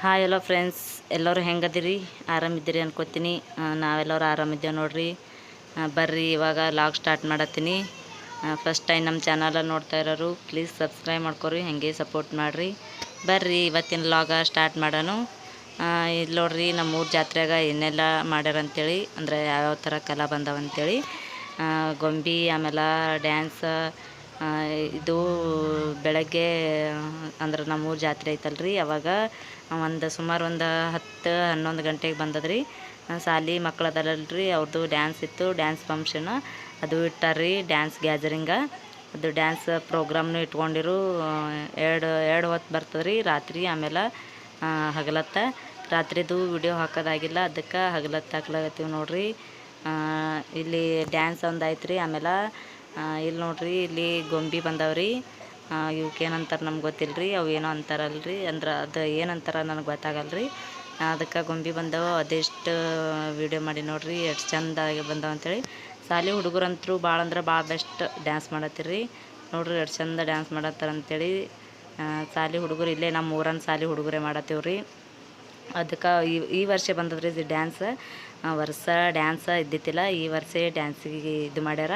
Hi ಎಲ್ಲೋ friends ಎಲ್ಲರೂ ಹೆಂಗದಿರಿ? ಆರಾಮಿದ್ದೀರಿ ಅನ್ಕೋತೀನಿ. ನಾವೆಲ್ಲರೂ ಆರಾಮಿದ್ದೇವೆ ನೋಡ್ರಿ. ಬರ್ರಿ, ಇವಾಗ ಲಾಗ್ ಸ್ಟಾರ್ಟ್ ಮಾಡತ್ತೀನಿ. ಫಸ್ಟ್ ಟೈಮ್ ನಮ್ಮ ಚಾನಲ ನೋಡ್ತಾ ಇರೋರು ಪ್ಲೀಸ್ ಸಬ್ಸ್ಕ್ರೈಬ್ ಮಾಡ್ಕೊರಿ, ಹೆಂಗೆ ಸಪೋರ್ಟ್ ಮಾಡಿರಿ. ಬರ್ರಿ, ಇವತ್ತಿನ ಲಾಗ ಸ್ಟಾರ್ಟ್ ಮಾಡೋಣ ಇಲ್ಲಿ ನೋಡ್ರಿ ನಮ್ಮ ಊರು ಜಾತ್ರೆಗೆ ಏನೆಲ್ಲ ಮಾಡ್ಯಾರ ಅಂತೇಳಿ, ಅಂದರೆ ಯಾವ್ಯಾವ ಥರ ಕಲಾ ಬಂದವ ಗೊಂಬಿ, ಆಮೇಲೆ ಡ್ಯಾನ್ಸ್ ಇದು ಬೆಳಗ್ಗೆ ಅಂದ್ರೆ ನಮ್ಮೂರ ಜಾತ್ರೆ ಐತಲ್ರಿ ಅವಾಗ ಒಂದು ಸುಮಾರು ಒಂದು ಹತ್ತು ಹನ್ನೊಂದು ಗಂಟೆಗೆ ಬಂದದ್ರಿ. ಶಾಲಿ ಮಕ್ಳು ಅದಾರಲ್ರಿ ಅವ್ರದ್ದು ಡ್ಯಾನ್ಸ್ ಇತ್ತು ಡ್ಯಾನ್ಸ್ ಫಂಕ್ಷನ್ ಅದು ಇಟ್ಟಾರ್ರಿ ಡ್ಯಾನ್ಸ್ ಗ್ಯಾದರಿಂಗ ಅದು ಡ್ಯಾನ್ಸ್ ಪ್ರೋಗ್ರಾಮ್ನು ಇಟ್ಕೊಂಡಿರು ಎರಡು ಎರಡು ಹೊತ್ತು ಬರ್ತದ್ರಿ ರಾತ್ರಿ ಆಮೇಲೆ ಹಗಲತ್ತ. ರಾತ್ರಿದು ವಿಡಿಯೋ ಹಾಕೋದಾಗಿಲ್ಲ ಅದಕ್ಕೆ ಹಗಲತ್ತು ಹಾಕ್ಲಾಗತ್ತೀವಿ ನೋಡಿರಿ. ಇಲ್ಲಿ ಡ್ಯಾನ್ಸ್ ಒಂದು ಐತ್ರಿ ಆಮೇಲೆ ಆ, ಇಲ್ಲಿ ನೋಡ್ರಿ, ಇಲ್ಲಿ ಗೊಂಬೆ ಬಂದವ್ರಿ. ಇವಕ್ಕೆ ಏನಂತಾರೆ ನಮ್ಗೆ ಗೊತ್ತಿಲ್ಲ ರೀ ಅವು ಏನೋ ಅಂತಾರಲ್ರಿ, ಅಂದ್ರೆ ಅದು ಏನಂತಾರ ನನಗೆ ಗೊತ್ತಾಗಲ್ಲ ರೀ ಅದಕ್ಕೆ ಗೊಂಬೆ ಬಂದವು, ಅದೆಷ್ಟು ವಿಡಿಯೋ ಮಾಡಿ ನೋಡ್ರಿ, ಎಷ್ಟು ಚಂದಾಗಿ ಬಂದವ ಅಂತೇಳಿ. ಸಾಲಿ ಹುಡುಗರಂತರೂ ಭಾಳ ಅಂದ್ರೆ ಭಾಳ ಬೆಸ್ಟ್ ಡ್ಯಾನ್ಸ್ ಮಾಡತ್ತೀರಿ. ನೋಡ್ರಿ, ಎಷ್ಟು ಚಂದ ಡ್ಯಾನ್ಸ್ ಮಾಡತ್ತಾರ ಅಂತೇಳಿ. ಸಾಲಿ ಹುಡುಗರು ಇಲ್ಲೇ ನಮ್ಮ ಊರನ್ನ ಸಾಲಿ ಹುಡುಗರೇ ಮಾಡತ್ತೀವ್ರಿ. ಅದಕ್ಕೆ ಈ ಈ ವರ್ಷ ಬಂದದ್ರಿ ಇದು ಡ್ಯಾನ್ಸ್. ವರ್ಷ ಡ್ಯಾನ್ಸ್ ಇದ್ದಿತ್ತಿಲ್ಲ, ಈ ವರ್ಷ ಡ್ಯಾನ್ಸಿಗೆ ಇದು ಮಾಡ್ಯಾರ.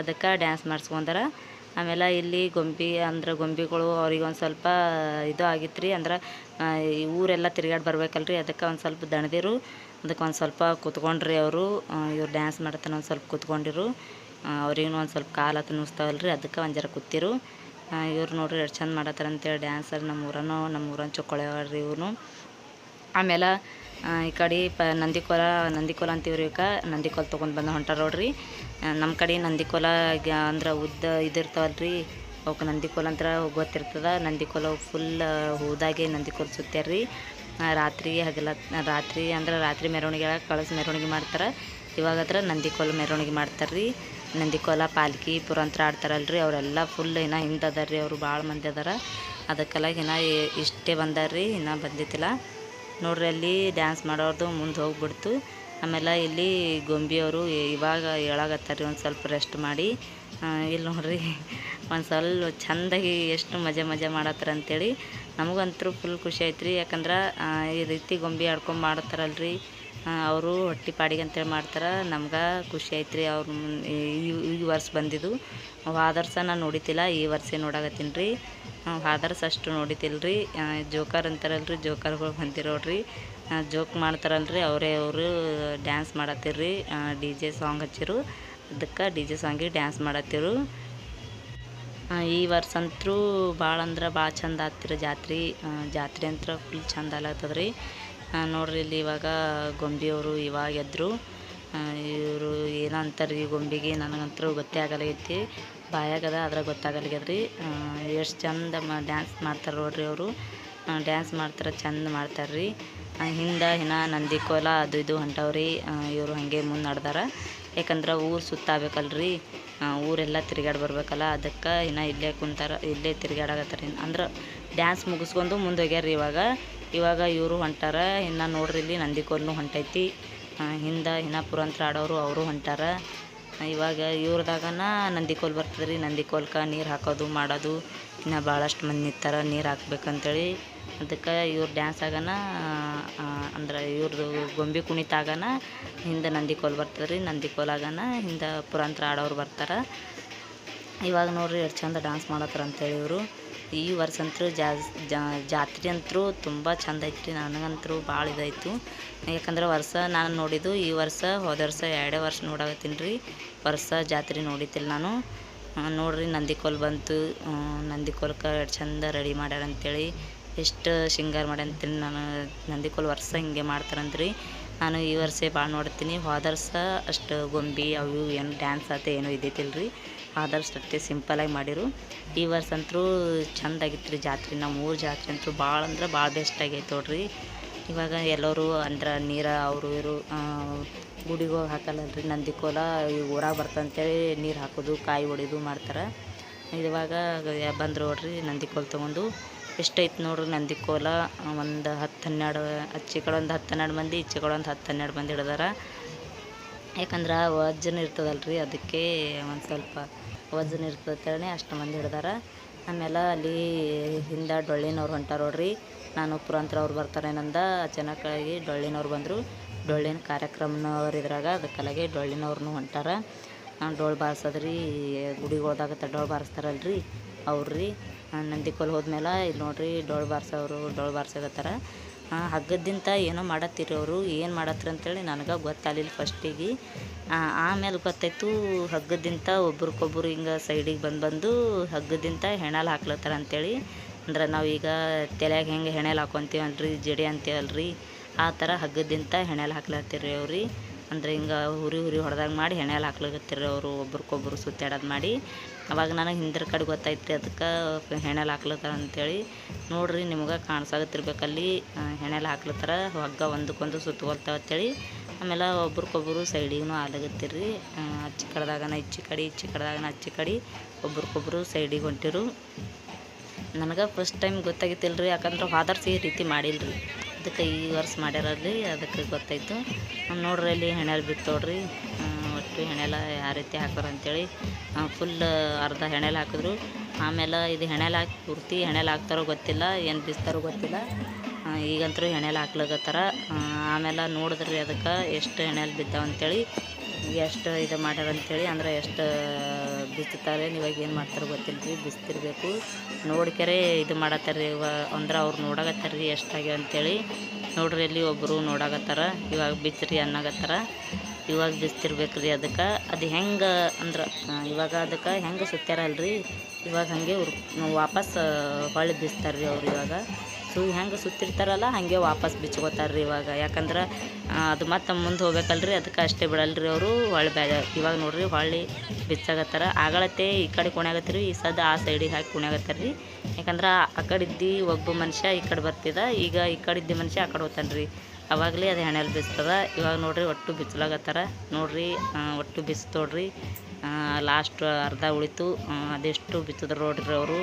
ಅದಕ್ಕೆ ಡ್ಯಾನ್ಸ್ ಮಾಡಿಸ್ಕೊಂಡಾರ. ಆಮೇಲೆ ಇಲ್ಲಿ ಗೊಂಬೆ ಅಂದ್ರೆ ಗೊಂಬೆಗಳು ಅವ್ರಿಗೆ ಒಂದು ಸ್ವಲ್ಪ ಇದು ಆಗಿತ್ತು ರೀ ಅಂದ್ರೆ ಈ ಊರೆಲ್ಲ ತಿರ್ಗಾಡಿ ಬರ್ಬೇಕಲ್ರಿ, ಅದಕ್ಕೆ ಒಂದು ಸ್ವಲ್ಪ ದಣದಿರು, ಅದಕ್ಕೆ ಒಂದು ಸ್ವಲ್ಪ ಕೂತ್ಕೊಂಡ್ರಿ ಅವರು ಇವ್ರು ಡ್ಯಾನ್ಸ್ ಮಾಡ್ತಾನೆ ಒಂದು ಸ್ವಲ್ಪ ಕೂತ್ಕೊಂಡಿರು ಅವ್ರಿಗೂ ಒಂದು ಸ್ವಲ್ಪ ಕಾಲು ಹತ್ತು ನುಸ್ತಾವಲ್ರಿ, ಅದಕ್ಕೆ ಒಂದು ಜರ ಕೂತಿರು. ಇವ್ರು ನೋಡ್ರಿ ಎಷ್ಟು ಚಂದ ಮಾಡತ್ತಾರ ಅಂತೇಳಿ ಡ್ಯಾನ್ಸರ್ ನಮ್ಮ ಊರನ್ನು ನಮ್ಮ ಊರನ್ನ ಚೊಕ್ಕೊಳೆಯವ್ರಿ ಇವನು. ಆಮೇಲೆ ಈ ಕಡೆ ಪ ನಂದಿಕೋಲ ನಂದಿಕೋಲ ಅಂತೀವ್ರಿ ಇವಕ್ಕೆ ನಂದಿಕೋಲ್ ತೊಗೊಂಡು ಬಂದು ಹೊಂಟಾರ ನೋಡ್ರಿ. ನಮ್ಮ ಕಡೆ ನಂದಿಕೋಲ ಅಂದ್ರೆ ಉದ್ದ ಇದಿರ್ತಾವಲ್ರಿ ಅವಕ್ಕೆ ನಂದಿಕೋಲ ಅಂತ ಗೊತ್ತಿರ್ತದೆ. ನಂದಿಕೋಲ ಫುಲ್ ಹೂದಾಗೆ ನಂದಿಕೋಲ ಸುತ್ತಾರ್ರಿ ರೀ ರಾತ್ರಿ ಹಗಲ, ರಾತ್ರಿ ಅಂದ್ರೆ ರಾತ್ರಿ ಮೆರವಣಿಗೆ ಕಳಸ ಮೆರವಣಿಗೆ ಮಾಡ್ತಾರೆ. ಇವಾಗ ಹತ್ರ ನಂದಿಕೋಲ ಮೆರವಣಿಗೆ ಮಾಡ್ತಾರೆ ರೀ ನಂದಿಕೋಲ, ಪಾಲ್ಕಿ ಪುರಂತ್ರ ರೀ ಅವರೆಲ್ಲ ಫುಲ್ ಇನ್ನು ಹಿಂದೆ ಅದಾರ ರೀ ಅವರು ಭಾಳ ಮಂದಿ ಅದಾರ. ಅದಕ್ಕೆಲ್ಲ ಇನ್ನು ಇಷ್ಟೇ ಬಂದಾರ್ರಿ, ಇನ್ನೂ ಬಂದಿದ್ದಿಲ್ಲ. ನೋಡ್ರಿ ಅಲ್ಲಿ ಡ್ಯಾನ್ಸ್ ಮಾಡೋರ್ದು ಮುಂದೆ ಹೋಗ್ಬಿಡ್ತು. ಆಮೇಲೆ ಇಲ್ಲಿ ಗೊಂಬಿಯವರು ಇವಾಗ ಹೇಳಾಗತ್ತಾರ ರೀ ಒಂದು ಸ್ವಲ್ಪ ರೆಸ್ಟ್ ಮಾಡಿ. ಇಲ್ಲಿ ನೋಡ್ರಿ, ಒಂದು ಸ್ವಲ್ಪ ಚಂದಾಗಿ ಎಷ್ಟು ಮಜಾ ಮಜಾ ಮಾಡತ್ತಾರ ಅಂತೇಳಿ. ನಮಗಂತೂ ಫುಲ್ ಖುಷಿ ಐತ್ರಿ ಯಾಕಂದ್ರೆ ಈ ರೀತಿ ಗೊಂಬೆ ಆಡ್ಕೊಂಡು ಮಾಡ್ತಾರಲ್ರಿ. ಅವರು ಹೊಟ್ಟೆ ಪಾಡಿಗೆ ಅಂತೇಳಿ ಮಾಡ್ತಾರೆ. ನಮ್ಗೆ ಖುಷಿ ಐತ್ರಿ ಅವ್ರು ಮುನ್- ಈ ವರ್ಷ ಬಂದಿದ್ದು. ವಾದರ್ಸ ನಾನು ನೋಡಿತಿಲ್ಲ, ಈ ವರ್ಷ ನೋಡಾಕತ್ತೀನಿ ರೀ. ಹೋದ ಅಷ್ಟು ನೋಡಿತಿಲ್ಲ ರೀ ಜೋಕರ್ ಅಂತಾರಲ್ರಿ, ಜೋಕರ್ಗಳು ಬಂದಿರೋಡ್ರಿ ಜೋಕ್ ಮಾಡ್ತಾರಲ್ರಿ, ಅವರೇ ಅವರು ಡ್ಯಾನ್ಸ್ ಮಾಡತ್ತಿರ್ರಿ. ಡಿ ಜೆ ಸಾಂಗ್ ಹಚ್ಚಿರು. ಅದಕ್ಕೆ ಡಿ ಜೆ ಸಾಂಗಿಗೆ ಡ್ಯಾನ್ಸ್ ಮಾಡತ್ತಿರು. ಈ ವರ್ಷ ಅಂತೂ ಭಾಳ ಅಂದ್ರೆ ಭಾಳ ಚಂದ ಆಗ್ತಿರ ಜಾತ್ರೆ. ಜಾತ್ರೆ ಅಂತ ಫುಲ್ ಚಂದ ಆಗ್ಲತ್ತದ ರೀ ನೋಡ್ರಿ ಇಲ್ಲಿ ಇವಾಗ ಗೊಂಬೆಯವರು ಇವಾಗ ಎದ್ರು. ಇವರು ಏನಂತಾರೆ ಈ ಗೊಂಬೆಗೆ ನನಗಂತೂ ಗೊತ್ತೇ ಆಗಲಾಗೈತಿ. ಬಾಯಾಗದ, ಅದ್ರಾಗ ರೀ ಎಷ್ಟು ಚಂದ ಮ ಡ್ಯಾನ್ಸ್ ಮಾಡ್ತಾರೆ ನೋಡ್ರಿ ಅವರು. ಡ್ಯಾನ್ಸ್ ಮಾಡ್ತಾರೆ, ಚಂದ ಮಾಡ್ತಾರೆ ರೀ ಹಿಂದೆ ಇನ್ನು ನಂದಿಕೋಲ ಅದು ಇದು ಹೊಂಟವ್ರಿ. ಇವರು ಹಾಗೆ ಮುಂದೆ ನಡ್ದಾರ. ಯಾಕಂದ್ರೆ ಊರು ಸುತ್ತಾಗಬೇಕಲ್ರಿ ಊರೆಲ್ಲ ತಿರುಗಾಡಿ ಬರ್ಬೇಕಲ್ಲ, ಅದಕ್ಕೆ ಇನ್ನು ಇಲ್ಲೇ ಕುಂತಾರ, ಇಲ್ಲೇ ತಿರ್ಗಾಡಕತ್ತಾರ ಅಂದ್ರೆ ಡ್ಯಾನ್ಸ್ ಮುಗಿಸ್ಕೊಂಡು ಮುಂದೆ ಹೋಗ್ಯಾರ ಇವಾಗ. ಇವಾಗ ಇವರು ಹೊಂಟಾರ ಇನ್ನು ನೋಡ್ರಿ ಇಲ್ಲಿ ನಂದಿಕೋಲ್ನು ಹೊಂಟೈತಿ. ಹಿಂದೆ ಇನ್ನು ಪುರಂತ್ರ ಆಡೋರು ಅವರು ಹೊಂಟಾರ. ಇವಾಗ ಇವ್ರದಾಗನ ನಂದಿಕೋಲ್ ಬರ್ತದೆ ರೀ ನಂದಿಕೋಲ್ಕ ನೀರು ಹಾಕೋದು ಮಾಡೋದು, ಇನ್ನು ಭಾಳಷ್ಟು ಮಂದಿ ನಿಂತಾರ, ನೀರು ಹಾಕ್ಬೇಕಂತೇಳಿ. ಅದಕ್ಕೆ ಇವ್ರು ಡ್ಯಾನ್ಸ್ ಆಗನ ಅಂದ್ರೆ ಇವ್ರದ್ದು ಗೊಂಬೆ ಕುಣಿತ ಆಗನ, ಹಿಂದೆ ನಂದಿಕೋಲ್ ಬರ್ತದೆ ರೀ ನಂದಿಕೋಲಾಗನ ಹಿಂದೆ ಪುರಂತ್ರ ಆಡೋರು ಬರ್ತಾರೆ. ಇವಾಗ ನೋಡ್ರಿ ಎಷ್ಟು ಚಂದ ಡ್ಯಾನ್ಸ್ ಮಾಡತ್ತಾರ ಅಂತೇಳಿ ಇವರು. ಈ ವರ್ಷ ಅಂತೂ ಜಾತ್ರೆ ಅಂತೂ ತುಂಬ ಚಂದ ಐತ್ರಿ, ನನಗಂತೂ ಭಾಳ ಇದಾಯಿತು. ಯಾಕಂದ್ರೆ ವರ್ಷ ನಾನು ನೋಡಿದ್ದು ಈ ವರ್ಷ, ಹೋದ ವರ್ಷ ಎರಡೇ ವರ್ಷ ನೋಡಾಕತ್ತೀನಿ ರೀ, ವರ್ಷ ಜಾತ್ರೆ ನೋಡಿತಿಲ್ಲ ನಾನು. ನೋಡ್ರಿ ನಂದಿಕೋಲ್ ಬಂತು ನಂದಿ ನಂದಿಕೋಲ್ಕ ಎಷ್ಟು ಚಂದ ರೆಡಿ ಮಾಡ್ಯಾರ ಅಂತೇಳಿ. ಎಷ್ಟು ಶೃಂಗಾರ ಮಾಡಿ ಅಂತೇಳಿ ನಾನು. ನಂದಿಕೋಲ್ ವರ್ಷ ಹಿಂಗೆ ಮಾಡ್ತಾರಂತ್ರಿ. ನಾನು ಈ ವರ್ಷ ಭಾಳ ನೋಡ್ತೀನಿ. ಹೋದರ್ಸ ಅಷ್ಟು ಗೊಂಬೆ ಅವು ಏನು ಡ್ಯಾನ್ಸ್ ಆತ ಏನೂ ರೀ ಫಾದರ್ಸ್ ಅಷ್ಟೇ ಸಿಂಪಲಾಗಿ ಮಾಡಿರು. ಈ ವರ್ಷ ಅಂತೂ ಚಂದ ಆಗಿತ್ತು ರೀ ಜಾತ್ರೆ. ನಮ್ಮ ಊರು ಜಾತ್ರೆ ಅಂತೂ ಭಾಳ ಅಂದ್ರೆ ಭಾಳ ಬೆಸ್ಟ್ ಆಗೈತೆ ನೋಡ್ರಿ. ಇವಾಗ ಎಲ್ಲರೂ ಅಂದ್ರೆ ನೀರು, ಅವರು ಇವರು ಗುಡಿಗೆ ಹೋಗಿ ಹಾಕಲ್ಲಲ್ರಿ. ನಂದಿಕೋಲ ಈ ಊರಾಗ ಬರ್ತಂತೇಳಿ ನೀರು ಹಾಕೋದು, ಕಾಯಿ ಹೊಡಿಯೋದು ಮಾಡ್ತಾರೆ. ಇವಾಗ ಬಂದ್ರು ನೋಡ್ರಿ ನಂದಿಕೋಲ್ ತೊಗೊಂಡು. ಎಷ್ಟೈತೆ ನೋಡ್ರಿ ನಂದಿಕೋಲ ಒಂದು ಹತ್ತು ಹನ್ನೆರಡು ಒಂದು ಹತ್ತು ಹನ್ನೆರಡು ಮಂದಿ ಒಂದು ಹತ್ತು ಹನ್ನೆರಡು ಮಂದಿ ಹಿಡ್ದಾರ. ಯಾಕಂದ್ರೆ ವಜ್ಜನ ಇರ್ತದಲ್ರಿ, ಅದಕ್ಕೆ ಒಂದು ಸ್ವಲ್ಪ ವಜ್ಜನ ಇರ್ತದೆ ಅಷ್ಟು ಮಂದಿ ಹಿಡ್ದಾರ. ಆಮೇಲೆ ಅಲ್ಲಿ ಹಿಂದೆ ಡೊಳ್ಳಿನವ್ರು ಹೊಂಟಾರ ನೋಡ್ರಿ. ನಾನು ಪುರಂತ್ರ ಅವ್ರು ಬರ್ತಾರೆ ನಂದ, ಅಚಾನಕ್ಕಾಗಿ ಡೊಳ್ಳಿನವ್ರು ಬಂದರು. ಡೊಳ್ಳಿನ ಕಾರ್ಯಕ್ರಮನವ್ರು ಇದ್ರಾಗ ಅದಕ್ಕಲಾಗೆ ಡೊಳ್ಳಿನವ್ರನ್ನೂ ಹೊಂಟಾರ. ಡೊಳ್ಳು ಬಾರ್ಸೋದ್ರಿ ಗುಡಿಗಳ್ದಾಗ ಡೊಳ್ಳು ಬಾರಿಸ್ತಾರಲ್ರಿ ಅವ್ರಿ ನಂದಿಕೋಲ್ ಹೋದ್ಮೇಲೆ ಇಲ್ಲಿ ನೋಡ್ರಿ ಡೊಳ್ಳು ಬಾರ್ಸೋರು ಡೊಳ್ಳು ಬಾರ್ಸಕತ್ತಾರ ಹಗ್ಗದ್ದಿಂತ ಏನೋ ಮಾಡತ್ತಿರಿ ಅವರು, ಏನು ಮಾಡತ್ರಿ ಅಂತೇಳಿ ನನಗೆ ಗೊತ್ತಾಗಲಿಲ್ಲ ಫಸ್ಟಿಗೆ. ಆಮೇಲೆ ಗೊತ್ತಾಯ್ತು ಹಗ್ಗದಿಂದ ಒಬ್ರಿಗೊಬ್ರು ಹಿಂಗೆ ಸೈಡಿಗೆ ಬಂದು ಬಂದು ಹಗ್ಗದಿಂದ ಹೆಣಲು ಹಾಕ್ಲತ್ತಾರ ಅಂತೇಳಿ. ಅಂದ್ರೆ ನಾವೀಗ ತಲೆಯಾಗ ಹೆಂಗೆ ಹೆಣೆಲ್ ಹಾಕೊತೀವಲ್ರಿ, ಜಡೆ ಅಂತೀವಲ್ರಿ, ಆ ಥರ ಹಗ್ಗದಿಂದ ಹೆಣೆಲ್ ಹಾಕ್ಲತ್ತೀರಿ ಅವ್ರಿ. ಅಂದ್ರೆ ಹಿಂಗೆ ಹುರಿ ಹುರಿ ಹೊಡೆದಾಗ ಮಾಡಿ ಹೆಣೆಲ್ ಹಾಕ್ಲಿಕತ್ತಿರಿ ಅವರು ಒಬ್ರಿಗೊಬ್ರು ಸುತ್ತಾಡೋದು ಮಾಡಿ. ಅವಾಗ ನನಗೆ ಹಿಂದಿರ ಕಡೆ ಗೊತ್ತಾಯ್ತು, ಅದಕ್ಕೆ ಹೆಣೆಲ್ ಹಾಕ್ಲತ್ತಾರ ಅಂತೇಳಿ. ನೋಡ್ರಿ, ನಿಮ್ಗೆ ಕಾಣಿಸಾಗತ್ತಿರ್ಬೇಕಲ್ಲಿ ಹೆಣೆಲ್ ಹಾಕ್ಲತ್ತಾರ, ಹಗ್ಗ ಒಂದಕ್ಕೊಂದು ಸುತ್ತಕೊಳ್ತಾವ ಅಂತೇಳಿ. ಆಮೇಲೆ ಒಬ್ರಿಗೊಬ್ರು ಸೈಡಿಗೂ ಆಲಗತ್ತಿರ್ರಿ ಅಚ್ಚಿ ಕಡ್ದಾಗನ ಇಚ್ಚಿ ಕಡೆ, ಇಚ್ಚಿ ಕಡ್ದಾಗನ ಅಚ್ಚಿ ಕಡೆ ಒಬ್ರಿಗೊಬ್ರು ಸೈಡಿಗೆ ಹೊಂಟಿರು. ನನಗೆ ಫಸ್ಟ್ ಟೈಮ್ ಗೊತ್ತಾಗಿತ್ತಿಲ್ಲ ರೀ ಯಾಕಂದ್ರೆ ಫಾದರ್ಸ್ ಈ ರೀತಿ ಮಾಡಿಲ್ಲ ರೀ ಅದಕ್ಕೆ ಈ ವರ್ಷ ಮಾಡ್ಯಾರಲ್ಲಿ ಅದಕ್ಕೆ ಗೊತ್ತಾಯ್ತು. ನೋಡ್ರಿ ಅಲ್ಲಿ ಹೆಣೆಲ್ ಬಿತ್ತೋಡ್ರಿ. ಒಟ್ಟು ಹೆಣೆಲ ಯಾವ ರೀತಿ ಹಾಕೋರು ಅಂತೇಳಿ ಫುಲ್ ಅರ್ಧ ಹೆಣೆಲ್ ಹಾಕಿದ್ರು. ಆಮೇಲೆ ಇದು ಹೆಣೆಲ್ ಹಾಕಿ ಪೂರ್ತಿ ಹೆಣೆಲ್ ಹಾಕ್ತಾರೋ ಗೊತ್ತಿಲ್ಲ, ಏನು ಬಿಸ್ತಾರೋ ಗೊತ್ತಿಲ್ಲ. ಈಗಂತೂ ಹೆಣೆಲ್ ಹಾಕ್ಲಾಗತ್ತಾರ ಆಮೇಲೆ ನೋಡಿದ್ರಿ ಅದಕ್ಕೆ ಎಷ್ಟು ಹೆಣೆಲ್ ಬಿದ್ದಾವೆ ಅಂತೇಳಿ, ಎಷ್ಟು ಇದು ಮಾಡ್ಯಾರ ಅಂತೇಳಿ, ಅಂದ್ರೆ ಎಷ್ಟು ಬಿತ್ತುತ್ತಾರೆ ಇವಾಗ ಏನು ಮಾಡ್ತಾರೋ ಗೊತ್ತಿಲ್ಲ ರೀ ಬಿಸ್ತಿರ್ಬೇಕು. ನೋಡ್ಕ್ಯಾರೆ ಇದು ಮಾಡತ್ತಾರ ರೀ ಇವಾಗ ಅಂದ್ರೆ ಅವ್ರು ನೋಡಾಕತ್ತಾರ ರೀ ಎಷ್ಟಾಗ್ಯಾವ ನೋಡ್ರಿ ಅಲ್ಲಿ ಒಬ್ಬರು ನೋಡಕತ್ತಾರ, ಇವಾಗ ಬಿಚ್ಚಿರಿ ಅನ್ನಕತ್ತಾರ. ಇವಾಗ ಬಿಸ್ತಿರ್ಬೇಕು ರೀ ಅದಕ್ಕೆ. ಅದು ಹೆಂಗೆ ಅಂದ್ರೆ ಇವಾಗ ಅದಕ್ಕೆ ಹೆಂಗೆ ಸುತ್ಯಾರಲ್ರಿ ಇವಾಗ ಹಾಗೆ ಉರ್ ವಾಪಸ್ ಹೊಳ್ಳಿ ಬಿಸ್ತಾರೆ ರೀ ಅವ್ರು ಇವಾಗ. ಸೊ, ಹೆಂಗೆ ಸುತ್ತಿರ್ತಾರಲ್ಲ, ಹಾಗೆ ವಾಪಸ್ ಬಿಚ್ಕೋತಾರೆ ರೀ ಇವಾಗ. ಯಾಕಂದ್ರೆ ಅದು ಮತ್ತೆ ಮುಂದೆ ಹೋಗ್ಬೇಕಲ್ರಿ, ಅದಕ್ಕೆ ಅಷ್ಟೇ ಬಿಡಲ್ರಿ ಅವರು. ಹೊಳ್ಳಿ ಬ್ಯಾ ಇವಾಗ ನೋಡಿರಿ ಹೊಳ್ಳಿ ಬಿಚ್ಚಾಗತ್ತಾರ ಆಗಳತ್ತೆ ಈ ಕಡೆ ಕುಣ್ಯಾಗತ್ತೀರಿ ಈ ಸದ ಆ ಸೈಡಿಗೆ ಹಾಕಿ ಕುಣ್ಯಾಗತ್ತಾರ ರೀ ಯಾಕಂದ್ರೆ, ಆ ಕಡೆ ಇದ್ದು ಒಬ್ಬ ಮನುಷ್ಯ ಈ ಕಡೆ ಬರ್ತಿದ್ದ ಈಗ ಈ ಕಡೆ ಇದ್ದ ಮನುಷ್ಯ ಆ ಕಡೆ ಹೋಗ್ತಾನೆ ರೀ ಅವಾಗಲೇ ಅದು ಹೆಣೆಲ್ ಬಿಸ್ತದ. ಇವಾಗ ನೋಡಿರಿ ಒಟ್ಟು ಬಿಸಿಲಾಗತ್ತಾರ. ನೋಡಿರಿ ಒಟ್ಟು ಬಿಸ್ತೋಡ್ರಿ ಲಾಸ್ಟ್ ಅರ್ಧ ಉಳಿತು. ಅದೆಷ್ಟು ಬಿಚ್ಚಿದ್ರು ನೋಡ್ರಿ ಅವರು.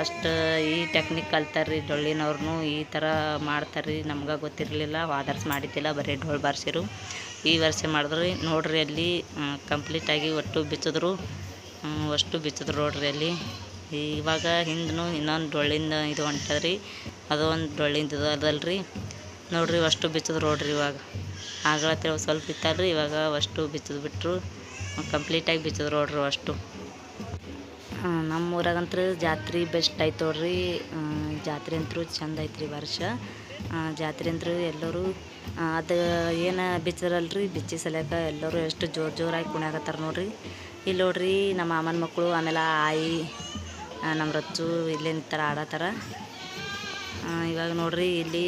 ಅಷ್ಟು ಈ ಟೆಕ್ನಿಕ್ ಕಲ್ತಾರ್ರಿ ಡೊಳ್ಳಿನವ್ರು ಈ ಥರ ಮಾಡ್ತಾರ್ರಿ. ನಮ್ಗೆ ಗೊತ್ತಿರಲಿಲ್ಲ. ವಾದರ್ಸ್ ಮಾಡಿದ್ದಿಲ್ಲ ಬರೀ ಡೊಳ್ಳು ಬಾರಿಸಿರು. ಈ ವರ್ಷ ಮಾಡಿದ್ರಿ. ನೋಡ್ರಿ ಅಲ್ಲಿ ಕಂಪ್ಲೀಟಾಗಿ ಒಟ್ಟು ಬಿಚ್ಚಿದ್ರು ಅಷ್ಟು ಬಿಚ್ಚಿದ್ರು ನೋಡ್ರಿ ಅಲ್ಲಿ. ಇವಾಗ ಹಿಂದೂ ಇನ್ನೊಂದು ಡೊಳ್ಳಿಂದ ಇದು ಹೊಂಟದ್ರಿ. ಅದು ಒಂದು ಡೊಳ್ಳಿಂದ ಅದಲ್ರಿ. ನೋಡ್ರಿ, ಅಷ್ಟು ಬಿಚ್ಚಿದ್ರು ನೋಡ್ರಿ ಇವಾಗ. ಆಗಳತ್ತೆ ಸ್ವಲ್ಪ ಇತ್ತಲ್ರಿ, ಇವಾಗ ಅಷ್ಟು ಬಿಚ್ಚದು ಬಿಟ್ಟರು ಕಂಪ್ಲೀಟಾಗಿ ಬಿಚ್ಚಿದ್ರು ನೋಡ್ರಿ ಅಷ್ಟು. ನಮ್ಮ ಊರಾಗಂತೂ ಜಾತ್ರೆ ಬೆಸ್ಟ್ ಆಯ್ತು ನೋಡ್ರಿ. ಜಾತ್ರೆ ಅಂತೂ ಚಂದ ಐತ್ರಿ ವರ್ಷ. ಜಾತ್ರೆ ಅಂತೂ ಎಲ್ಲರೂ ಅದು ಏನು ಬಿಚ್ಚರಲ್ರಿ ಬಿಚ್ಚಿ ಸಲಕ ಎಲ್ಲರೂ ಎಷ್ಟು ಜೋರು ಜೋರಾಗಿ ಕುಣ್ಯಾಕತ್ತಾರ ನೋಡ್ರಿ. ಇಲ್ಲಿ ನೋಡ್ರಿ, ನಮ್ಮ ಮಾಮನ ಮಕ್ಕಳು ಆಮೇಲೆ ಆಯಿ ನಮ್ಮ ರಚ್ಚು ಇಲ್ಲಿ ನಿಂತಾರ ಆಡತ್ತಾರ. ಇವಾಗ ನೋಡ್ರಿ ಇಲ್ಲಿ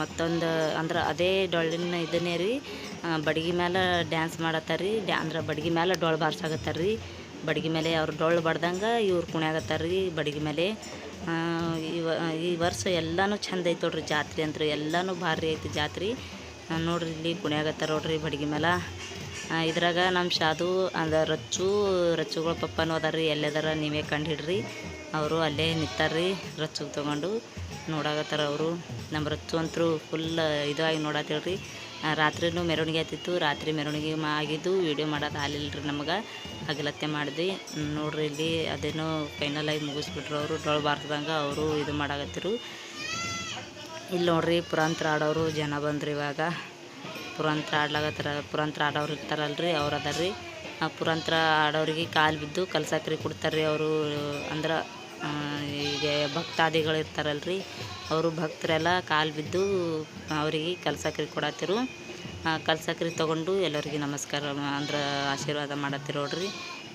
ಮತ್ತೊಂದು ಅಂದ್ರೆ ಅದೇ ಡೊಳ್ಳಿನ ಇದನ್ನೇ ರೀ. ಬಡಗಿ ಮೇಲೆ ಡ್ಯಾನ್ಸ್ ಮಾಡತ್ತಾರ ರೀ ಡ್ಯಾ, ಅಂದ್ರೆ ಬಡಗಿ ಮೇಲೆ ಡೊಳ್ಳು ಬಾರ್ಸಾಗತ್ತಾರ ರೀ ಬಡ್ಗಿ ಮೇಲೆ ಅವ್ರು ಡೊಳ್ಳು ಬಡ್ದಂಗೆ ಇವ್ರು ಕುಣ್ಯಾಕತ್ತಾರ ರೀ ಬಡ್ಗಿ ಮೇಲೆ. ಈ ವರ್ಷ ಎಲ್ಲನೂ ಚಂದ ಐತೆ ನೋಡ್ರಿ ಜಾತ್ರೆ ಅಂದ್ರೆ ಎಲ್ಲನೂ ಭಾರಿ ಐತಿ ಜಾತ್ರೆ. ನೋಡ್ರಿ ಇಲ್ಲಿ ಕುಣಿಯಾಗತ್ತಾರೆ ನೋಡ್ರಿ ಬಡಗಿ ಮೇಲೆ ಇದ್ರಾಗ ನಮ್ಮ ಶಾದು ಅಂದ ರಚ್ಚು, ರಚ್ಚುಗಳ ಪಪ್ಪನೂ ಅದಾರ ರೀ ಎಲ್ಲೆದಾರ ನೀವೇ ಕಂಡು ಹಿಡ್ರಿ. ಅವರು ಅಲ್ಲೇ ನಿಂತಾರ್ರಿ ರಚ್ಚು ತೊಗೊಂಡು ನೋಡಾಕತ್ತಾರ ಅವರು. ನಮ್ಮ ರಚ್ಚು ಅಂತರೂ ಫುಲ್ ಇದಾಗಿ ನೋಡತ್ತೇಳ್ರಿ ರಾತ್ರಿನೂ ಮೆರವಣಿಗೆ ಆತಿತ್ತು, ರಾತ್ರಿ ಮೆರವಣಿಗೆ ಆಗಿದ್ದು ವೀಡಿಯೋ ಮಾಡೋದು ಆಗಲಿಲ್ಲ ರೀ ನಮ್ಗೆ. ಹಗಲತ್ತೆ ಮಾಡಿದ್ವಿ. ನೋಡ್ರಿ ಇಲ್ಲಿ ಅದೇನೋ ಆಗಿ ಮುಗಿಸ್ಬಿಟ್ರು ಅವರು. ಡೊಳ್ಳು ಬಾರ್ದಂಗೆ ಅವರು ಇದು ಮಾಡಾಕತ್ತಿರು. ಇಲ್ಲಿ ನೋಡ್ರಿ ಪುರಾಂತ್ರ ಆಡೋರು ಜನ ಬಂದ್ರಿ ಇವಾಗ. ಪುರಾಂತ್ರ ಆಡ್ಲಾಗತ್ತಾರ ಪುರಾಂತ್ರ ಆಡೋರು ಇರ್ತಾರಲ್ರಿ, ಅವ್ರು ಅದಾರ ರೀ ಆ ಪುರಾಂತ್ರ ಆಡೋರಿಗೆ ಕಾಲು ಬಿದ್ದು ಕಲ್ಸಕ್ರಿ ಕೊಡ್ತಾರೆ ರೀ ಅವರು, ಅಂದ್ರೆ ಈಗ ಭಕ್ತಾದಿಗಳು ಇರ್ತಾರಲ್ರಿ, ಅವರು ಭಕ್ತರೆಲ್ಲ ಕಾಲು ಬಿದ್ದು ಅವರಿಗೆ ಕಲ್ಸಕ್ರಿ ಕೊಡತ್ತಿರು ಕಲ್ಸಕ್ರಿ ತೊಗೊಂಡು ಎಲ್ಲರಿಗೆ ನಮಸ್ಕಾರ, ಅಂದ್ರೆ ಆಶೀರ್ವಾದ ಮಾಡತ್ತಿರು ನೋಡ್ರಿ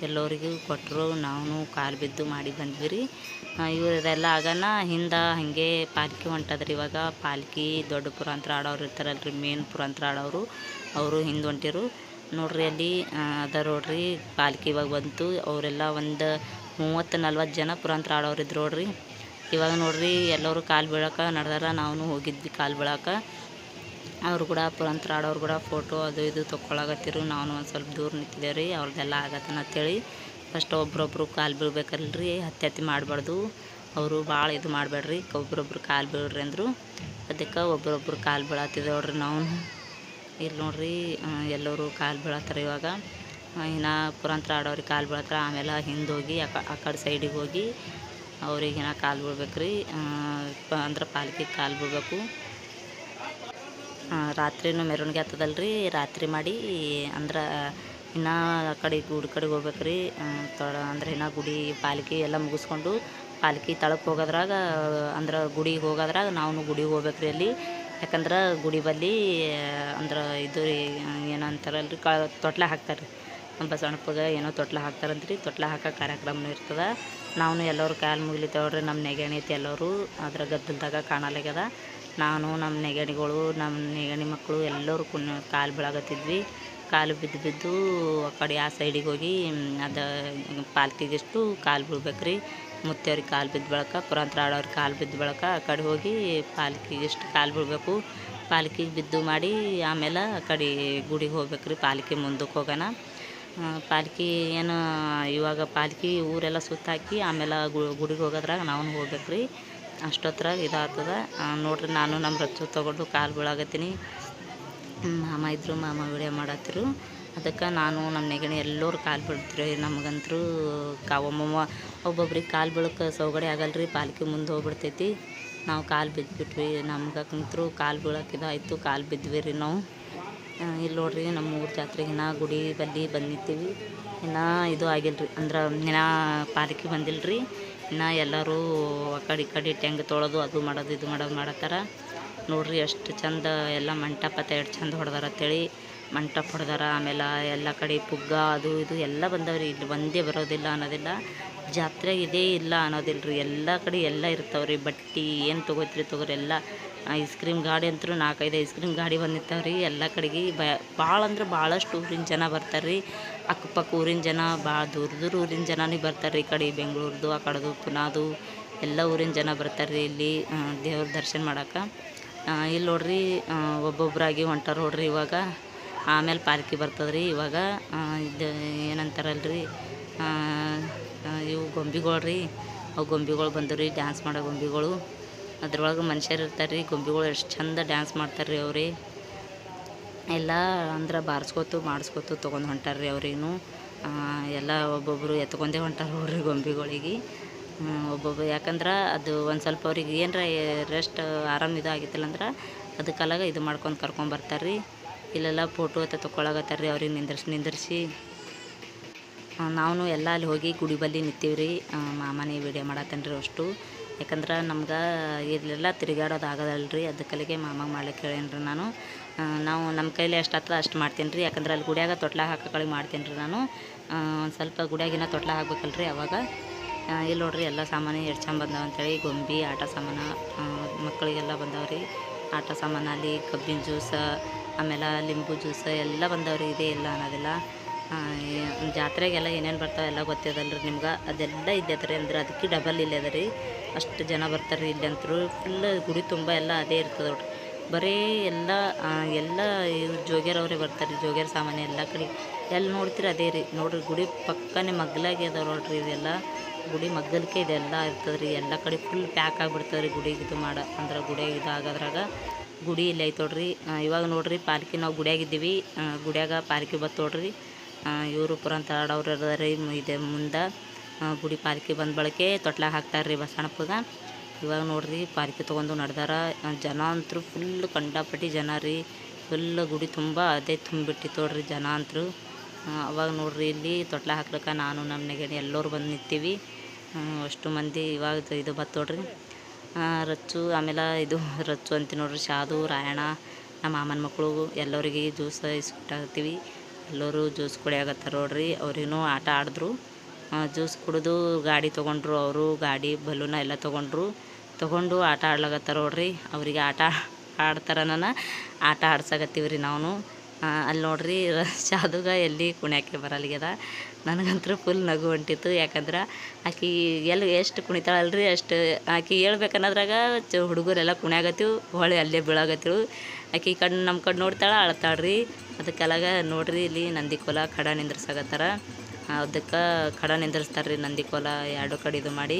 ಎಲ್ಲರಿಗೂ ಕೊಟ್ಟರು. ನಾವು ಕಾಲು ಬಿದ್ದು ಮಾಡಿ ಬಂದ್ವಿ ರೀ. ಇವರೆಲ್ಲ ಆಗನ ಹಿಂದೆ ಹಾಗೆ ಪಾಲ್ಕಿ ಹೊಂಟದ್ರಿ ಇವಾಗ. ಪಾಲ್ಕಿ ದೊಡ್ಡ ಪುರಾಂತ್ರ ಆಡೋರು ಇರ್ತಾರಲ್ರಿ ಮೇನ್ ಪುರಾಂತ್ರ ಆಡೋರು. ಅವರು ಹಿಂದೆ ಹೊಂಟಿರು ನೋಡ್ರಿ ಅಲ್ಲಿ ಅದ ನೋಡ್ರಿ, ಪಾಲ್ಕಿ ಇವಾಗ ಬಂತು. ಅವರೆಲ್ಲ ಒಂದು ಮೂವತ್ತು ನಲ್ವತ್ತು ಜನ ಪುರಾಂತ್ರ ಆಡೋರು ಇದ್ರು ನೋಡ್ರಿ. ಇವಾಗ ನೋಡ್ರಿ ಎಲ್ಲರೂ ಕಾಲು ಬೀಳೋಕೆ ನಡೆದಾರ. ನಾವು ಹೋಗಿದ್ವಿ ಕಾಲು ಬೀಳಾಕ. ಅವ್ರು ಕೂಡ ಪುರಂತ್ರ ಆಡೋರು ಕೂಡ ಫೋಟೋ ಅದು ಇದು ತೊಗೊಳಕತ್ತಿರು ನಾವು ಒಂದು ಸ್ವಲ್ಪ ದೂರ ನಿಂತಿದ್ದೇವೆ ರೀ ಅವ್ರದ್ದೆಲ್ಲ ಆಗತ್ತನ ಅಂತೇಳಿ ಫಸ್ಟ್ ಒಬ್ರೊಬ್ರು ಕಾಲು ಬೀಳ್ಬೇಕಲ್ರಿ ಹತ್ತಿ ಹತ್ತಿ ಮಾಡಬಾರ್ದು. ಅವರು ಭಾಳ ಇದು ಮಾಡಬೇಡ್ರಿ, ಒಬ್ರೊಬ್ರು ಕಾಲು ಬೀಳ್ರಿ ಅಂದರು. ಅದಕ್ಕೆ ಒಬ್ರೊಬ್ರು ಕಾಲು ಬೀಳತ್ತಿದ್ದೆ ನೋಡ್ರಿ ನಾವು ಇಲ್ಲಿ ನೋಡ್ರಿ ಎಲ್ಲರೂ ಕಾಲು ಬೀಳತ್ತಾರೆ ಇವಾಗ. ಇನ್ನು ಪುರಂತ್ರ ಆಡೋರಿಗೆ ಕಾಲು ಬೀಳತ್ತಾರೆ, ಆಮೇಲೆ ಹಿಂದೆ ಹೋಗಿ ಆ ಆ ಕಡೆ ಸೈಡಿಗೆ ಹೋಗಿ ಅವ್ರಿಗೆ ಇನ್ನು ಕಾಲು ಬೀಳ್ಬೇಕು ರೀ ಅಂದ್ರೆ ಪಾಲ್ಕಿಗೆ ಕಾಲು ಬೀಳ್ಬೇಕು. ರಾತ್ರಿನೂ ಮೆರವಣಿಗೆ ಆಗ್ತದಲ್ಲ ರೀ ರಾತ್ರಿ ಮಾಡಿ ಅಂದ್ರೆ ಇನ್ನೂ ಆ ಕಡೆ, ಗುಡಿ ಕಡೆಗೆ ಹೋಗ್ಬೇಕು ರೀ ತೊಳ ಅಂದ್ರೆ ಇನ್ನೂ ಗುಡಿ ಪಾಲ್ಕಿ ಎಲ್ಲ ಮುಗಿಸ್ಕೊಂಡು ಪಾಲ್ಕಿ ತಳಕ್ಕೆ ಹೋಗೋದ್ರಾಗ, ಅಂದ್ರೆ ಗುಡಿಗೆ ಹೋಗೋದ್ರಾಗ ನಾವು ಗುಡಿಗೆ ಹೋಗ್ಬೇಕು ರೀ ಅಲ್ಲಿ. ಯಾಕಂದ್ರೆ ಗುಡಿ ಬಲ್ಲಿ, ಅಂದ್ರೆ ಇದು ರೀ ಏನಂತಾರಲ್ಲ ರೀ ಕ ತೊಟ್ಲ ಹಾಕ್ತಾರೆ ರೀ ಬಸವಣ್ಣಪ್ಪಗೆ ಏನೋ ತೊಟ್ಲ ಹಾಕ್ತಾರಂತ ರೀ ತೊಟ್ಲ ಹಾಕೋ ಕಾರ್ಯಕ್ರಮನೂ ಇರ್ತದೆ. ನಾವು ಎಲ್ಲರೂ ಕಾಲು ಮುಗಿಲಿತ್ತೇವ್ರಿ ನಮ್ಮ ನೆಗಣಿ ಐತಿ ಎಲ್ಲರೂ. ಅದ್ರ ಗದ್ದಲದಾಗ ಕಾಣಲಾಗ್ಯದ. ನಾನು ನಮ್ಮ ನೆಗಣಿಗಳು ನಮ್ಮ ನೆಗಣಿ ಮಕ್ಕಳು ಎಲ್ಲರೂ ಕುನ್, ಕಾಲು ಬೀಳಾಕತ್ತಿದ್ವಿ ಕಾಲು ಬಿದ್ದು ಬಿದ್ದು ಆ ಕಡೆ ಆ ಸೈಡಿಗೆ ಹೋಗಿ ಅದು ಪಾಲ್ಕಿಗೆಷ್ಟು ಕಾಲು ಬೀಳ್ಬೇಕ್ರಿ. ರೀ ಮುತ್ತೇವ್ರಿಗೆ ಕಾಲು ಬಿದ್ದ ಬಳಕ ಕುರಾಂತ್ರ ಆಡೋರಿಗೆ ಕಾಲು ಬಿದ್ದ ಬಳಕ ಆ ಕಡೆ ಹೋಗಿ ಪಾಲ್ಕಿಗೆಷ್ಟು ಕಾಲು ಬೀಳ್ಬೇಕು. ಪಾಲ್ಕಿಗೆ ಬಿದ್ದು ಮಾಡಿ ಆಮೇಲೆ ಆ ಕಡೆ ಗುಡಿಗೆ ಹೋಗ್ಬೇಕು ರೀ ಪಾಲ್ಕಿ ಮುಂದಕ್ಕೆ ಹೋಗೋಣ. ಪಾಲ್ಕಿ ಏನು, ಇವಾಗ ಪಾಲ್ಕಿ ಊರೆಲ್ಲ ಸುತ್ತಾಕಿ ಆಮೇಲೆ ಗುಡಿಗೆ ಹೋಗೋದ್ರಾಗ ನಾವು ಹೋಗ್ಬೇಕು ರೀ ಇದಾಗ್ತದೆ. ನೋಡ್ರಿ, ನಾನು ನಮ್ಮ ರಚ್ಚು ತೊಗೊಂಡು ಕಾಲು ಬೀಳಾಕತ್ತೀನಿ. ಮಾಮ ಇದ್ರು, ಮಾಮ ವಿಡಿಯೋ ಮಾಡತ್ತಿರು. ಅದಕ್ಕೆ ನಾನು ನಮ್ಮ ನೆಗಣಿ ಎಲ್ಲರೂ ಕಾಲು ಬೀಳ್ತೀರಿ. ನಮಗಂತೂ ಕಾ ಒಮ್ಮೊಮ್ಮ ಒಬ್ಬೊಬ್ರಿಗೆ ಕಾಲು ಬೀಳಕ್ಕೆ ಸೌಗಡೆ ಆಗಲ್ಲ ರೀ ಪಾಲ್ಕಿ ಮುಂದೆ ಹೋಗ್ಬಿಡ್ತೈತಿ. ನಾವು ಕಾಲು ಬಿದ್ದುಬಿಟ್ವಿ ನಮ್ಗಂತೂ ಕಾಲು ಬೀಳಕ್ಕೆ ಕಾಲು ಬಿದ್ವಿ ರೀ ನಾವು ಇಲ್ಲಿ ನೋಡ್ರಿ ನಮ್ಮ ಊರ ಇನ್ನ ಗುಡಿ ಬಲ್ಲಿ ಬಂದಿದ್ದೀವಿ ನಿಂತೀವಿ ಇನ್ನೂ ಇದು ಆಗಿಲ್ಲ ರೀ ಅಂದ್ರೆ ಇನ್ನೂ ಪಾಲ್ಕಿ ಬಂದಿಲ್ಲ ರೀ ಇನ್ನು ಎಲ್ಲರೂ ಆ ಕಡೆ ಕಡೆ ಟೆಂಗ್ ತೊಳೆದು ಅದು ಮಾಡೋದು, ಇದು ಮಾಡೋದು ಮಾಡತ್ತಾರ. ನೋಡ್ರಿ ಎಷ್ಟು ಚಂದ ಎಲ್ಲ ಮಂಟಪ ಎಷ್ಟು ಚಂದ ಹೊಡೆದಾರ ಅಂತೇಳಿ ಮಂಟಪ ಹೊಡೆದಾರ. ಆಮೇಲೆ ಎಲ್ಲ ಕಡೆ ಪುಗ್ಗ ಅದು ಇದು ಎಲ್ಲ ಬಂದವ್ರಿ. ಇಲ್ಲಿ ಒಂದೇ ಬರೋದಿಲ್ಲ ಅನ್ನೋದಿಲ್ಲ. ಜಾತ್ರೆಗೆ ಇದೇ ಇಲ್ಲ ಅನ್ನೋದಿಲ್ಲ ಎಲ್ಲ ಕಡೆ ಎಲ್ಲ ಇರ್ತಾವ್ರಿ. ಬಟ್ಟೆ ಏನು ತೊಗೋತೀರಿ ತೊಗೋರಿ ಎಲ್ಲ. ಐಸ್ ಕ್ರೀಮ್ ಗಾಡಿ ಅಂತೂ ನಾಲ್ಕೈದು ಐಸ್ ಕ್ರೀಮ್ ಗಾಡಿ ಬಂದಿರ್ತಾವ್ರಿ. ಎಲ್ಲ ಕಡೆಗೆ ಬ ಭಾಳ ಅಂದ್ರೆ ಭಾಳಷ್ಟು ಊರಿನ ಜನ ಬರ್ತಾರೆ ರೀ ಅಕ್ಕಪಕ್ಕ ಊರಿನ ಜನ ಭಾಳ ದೂರ ದೂರ ಊರಿನ ಜನನೇ ಬರ್ತಾರೆ ರೀ ಈ ಕಡೆ, ಬೆಂಗಳೂರ್ದು, ಆ ಕಡೆದು, ಪುನಾದು, ಎಲ್ಲ ಊರಿನ ಜನ ಬರ್ತಾರೆ ರೀ ಇಲ್ಲಿ ದೇವ್ರ ದರ್ಶನ ಮಾಡಕ್ಕೆ. ಇಲ್ಲಿ ನೋಡ್ರಿ ಒಬ್ಬೊಬ್ಬರಾಗಿ ಹೊಂಟಾರ ನೋಡ್ರಿ ಇವಾಗ. ಆಮೇಲೆ ಪಾಲ್ಕಿ ಬರ್ತದೆ ರೀ ಇವಾಗ ಇದು ಏನಂತಾರಲ್ರಿ ಇವು ಗೊಂಬೆಗಳು ರೀ ಅವು ಗೊಂಬೆಗಳು ರೀ ಡ್ಯಾನ್ಸ್ ಮಾಡೋ ಗೊಂಬೆಗಳು. ಅದ್ರೊಳಗೆ ಮನುಷ್ಯರು ಇರ್ತಾರೆ ರೀ ಗೊಂಬೆಗಳು ಎಷ್ಟು ಚಂದ ಡ್ಯಾನ್ಸ್ ಮಾಡ್ತಾರೆ ರೀ ಅವ್ರಿ. ಎಲ್ಲ ಅಂದ್ರೆ ಬಾರಿಸ್ಕೊತು, ಮಾಡಿಸ್ಕೊತು ತೊಗೊಂಡು ಹೊಂಟಾರ ರೀ ಅವ್ರಿಗೂ ಎಲ್ಲ ಒಬ್ಬೊಬ್ಬರು ಎತ್ಕೊಂಡೇ ಹೊಂಟಾರ ನೋಡ್ರಿ ಗೊಂಬೆಗಳಿಗೆ. ಒಬ್ಬೊಬ್ರು ಯಾಕಂದ್ರೆ ಅದು ಒಂದು ಸ್ವಲ್ಪ ಅವ್ರಿಗೆ ಏನರ ರೆಸ್ಟ್ ಆರಾಮ ಇದು ಆಗಿತ್ತಿಲ್ಲ ಅಂದ್ರೆ ಅದಕ್ಕೆಲ್ಲ ಇದು ಮಾಡ್ಕೊಂಡು ಕರ್ಕೊಂಬರ್ತಾರೆ ರೀ ಇಲ್ಲೆಲ್ಲ ಫೋಟೋ ಅಂತ ತೊಗೊಳಕತ್ತಾರ ರೀ ಅವ್ರಿಗೆ ನಿಂದಿರ್ಸಿ ನಿಂದ್ರಿಸಿ. ನಾವು ಎಲ್ಲ ಅಲ್ಲಿ ಹೋಗಿ ಗುಡಿ ಬಲ್ಲಿ ನಿಂತೀವಿ ರೀ ಮಾಮನೇ ವೀಡಿಯೋ ಮಾಡತ್ತೇನೆ ರೀ ಅಷ್ಟು. ಯಾಕಂದ್ರೆ ನಮ್ಗೆ ಇಲ್ಲೆಲ್ಲ ತಿರುಗಾಡೋದು ಆಗೋದಲ್ಲ ರೀ ಅದಕ್ಕಲ್ಲಿಗೆ ಮಾಮಾಗೆ ಮಾಡ್ಲಿಕ್ಕೆ ಹೇಳೇನಿ ನಾನು. ನಾವು ನಮ್ಮ ಕೈಲಿ ಎಷ್ಟು ಹತ್ರ ಅಷ್ಟು ಮಾಡ್ತೀನಿ ರೀ. ಯಾಕಂದ್ರೆ ಅಲ್ಲಿ ಗುಡಿಯಾಗ ತೊಟ್ಲ ಹಾಕೋಗಳಿಗೆ ಮಾಡ್ತೀನಿ ರೀ ನಾನು. ಒಂದು ಸ್ವಲ್ಪ ಗುಡಿಯಾಗಿನ ತೊಟ್ಲ ಹಾಕ್ಬೇಕಲ್ರಿ ಅವಾಗ. ಇಲ್ಲಿ ನೋಡ್ರಿ ಎಲ್ಲ ಸಾಮಾನು ಚೆಂದ ಬಂದಾವ ಅಂತೇಳಿ. ಗೊಂಬೆ, ಆಟ ಸಾಮಾನು ಮಕ್ಕಳಿಗೆಲ್ಲ ಬಂದಾವ ರೀ. ಆಟ ಸಾಮಾನು, ಅಲ್ಲಿ ಕಬ್ಬಿನ ಜ್ಯೂಸ, ಆಮೇಲೆ ಲಿಂಬು ಜ್ಯೂಸ ಎಲ್ಲ ಬಂದವ್ರಿ ಇದೇ ಇಲ್ಲ ಅನ್ನೋದಿಲ್ಲ. ಜಾತ್ರೆಗೆಲ್ಲ ಏನೇನು ಬರ್ತಾವೆ ಎಲ್ಲ ಗೊತ್ತಿದಲ್ಲ ರೀ ನಿಮ್ಗೆ. ಅದೆಲ್ಲ ಇದ್ದೈತ್ರಿ ಅಂದ್ರೆ ಅದಕ್ಕೆ ಡಬಲ್ ಇಲ್ಲದ ರೀ. ಅಷ್ಟು ಜನ ಬರ್ತಾರೆ ರೀ ಇಲ್ಲಿ ಫುಲ್ ಗುಡಿ ತುಂಬ ಎಲ್ಲ ಅದೇ ಇರ್ತದೆ ನೋಡ್ರಿ. ಬರೀ ಎಲ್ಲ ಎಲ್ಲ ಜೋಗ್ಯರವರೇ ಬರ್ತಾರೆ ರೀ ಜೋಗ್ಯರ ಸಾಮಾನ್ಯ ಎಲ್ಲ ಕಡೆ. ಎಲ್ಲಿ ನೋಡ್ತೀರಿ ಅದೇ ರೀ. ನೋಡಿರಿ, ಗುಡಿ ಪಕ್ಕನೇ ಮಗ್ಲಾಗೆ ಅದಾವೆ ನೋಡ್ರಿ ಇದೆಲ್ಲ ಗುಡಿ ಮಗ್ಗಲಿಕೆ ಇದೆಲ್ಲ ಇರ್ತದೆ ರೀ ಎಲ್ಲ ಕಡೆ ಫುಲ್ ಪ್ಯಾಕ್ ಆಗಿಬಿಡ್ತದೆ ರೀ ಗುಡಿಗೆ ಇದು ಮಾಡ, ಅಂದ್ರೆ ಗುಡಿ ಇದು ಆಗೋದ್ರಾಗ ಗುಡಿ ಇಲ್ಲ ಐತೆ ಇವಾಗ ನೋಡ್ರಿ ಪಾಲ್ಕಿ ನಾವು ಗುಡಿಯಾಗಿದ್ದೀವಿ. ಗುಡಿಯಾಗ ಪಾಲ್ಕಿ ಬತ್ತು ನೋಡ್ರಿ. ಇವರು ಪುರಂತ ಆಡೋರು ಅದಾರ ಇದೆ ಮುಂದೆ. ಗುಡಿ ಪಾಲ್ಕಿ ಬಂದ ಬಳಕೆ ತೊಟ್ಲಾಗ ಹಾಕ್ತಾರೆ ರೀ ಬಸವಣ್ಣಪ್ಪಗೆ. ಇವಾಗ ನೋಡ್ರಿ ಪಾರ್ಕಿ ತೊಗೊಂಡು ನಡ್ದಾರ. ಜನ ಅಂತೂ ಫುಲ್ ಕಂಡಾಪಟ್ಟಿ ಜನ ರೀ. ಫುಲ್ ಗುಡಿ ತುಂಬ ಅದೇ ತುಂಬಿಟ್ಟಿತ್ತು ನೋಡ್ರಿ ಜನ ಅಂತೂ. ಅವಾಗ ನೋಡ್ರಿ ಇಲ್ಲಿ ತೊಟ್ಲ ಹಾಕ್ಲಿಕ್ಕೆ ನಾನು ನಮ್ಮ ನೆಗಡಿ ಎಲ್ಲರೂ ಬಂದು ನಿಂತೀವಿ. ಅಷ್ಟು ಮಂದಿ ಇವಾಗ ಇದು ಬತ್ತು ನೋಡ್ರಿ. ರಚ್ಚು ಆಮೇಲೆ ಇದು ರಚ್ಚು ಅಂತೀವಿ ನೋಡ್ರಿ ಶಾದು ರಾಯಣ ನಮ್ಮ ಮಾಮನ ಮಕ್ಕಳು ಎಲ್ಲರಿಗೆ ಜ್ಯೂಸ್ ಇಸ್ಕೊಟ್ಟಾಗ್ತೀವಿ ಎಲ್ಲರೂ ಜ್ಯೂಸ್ ಕುಡಿಯಾಕತ್ತಾರ ನೋಡ್ರಿ, ಅವ್ರಿಗೂ ಆಟ ಆಡಿದ್ರು. ಜ್ಯೂಸ್ ಕುಡಿದು ಗಾಡಿ ತೊಗೊಂಡ್ರು ಅವರು, ಗಾಡಿ, ಬಲೂನ ಎಲ್ಲ ತೊಗೊಂಡ್ರು. ತೊಗೊಂಡು ಆಟ ಆಡ್ಲಾಗತ್ತಾರ ನೋಡ್ರಿ. ಅವರಿಗೆ ಆಟ ಆಡ್ತಾರ ನನ್ನ ಆಟ ಆಡ್ಸಕತ್ತೀವಿ ರೀ ನಾವು ಅಲ್ಲಿ ನೋಡ್ರಿ ಚಾದುಗ ಎಲ್ಲಿ ಕುಣ್ಯಾಕೆ ಬರಲಿಗ್ಯದ. ನನಗಂತೂ ಫುಲ್ ನಗು ಹೊಂಟಿತ್ತು. ಯಾಕಂದ್ರೆ ಆಕೆ ಎಲ್ಲಿ ಎಷ್ಟು ಕುಣಿತಾಳಲ್ರಿ, ಅಷ್ಟು ಆಕಿ ಹೇಳ್ಬೇಕನ್ನೋದ್ರಾಗ ಚ ಹುಡುಗರೆಲ್ಲ ಕುಣ್ಯಾಗತ್ತಿವು ಹೊಳೆ ಅಲ್ಲೇ ಬೀಳಾಗತ್ತಿಳು ಆಕಿ ಕಣ್ಣು ನಮ್ಮ ಕಡೆ ನೋಡ್ತಾಳೆ, ಅಳ್ತಾಳ್ರಿ. ಅದಕ್ಕೆಲ್ಲಾಗ ನೋಡ್ರಿ ಇಲ್ಲಿ ನಂದಿ ಕೋಲ ಖಡ ನಿಂದ್ರಸಾಗತ್ತಾರ ಅದಕ್ಕೆ ಖಡ ನಿಂದ್ರಿಸ್ತಾರೆ ರೀ ನಂದಿ ಕೋಲ ಎರಡು ಕಡೆ ಇದು ಮಾಡಿ.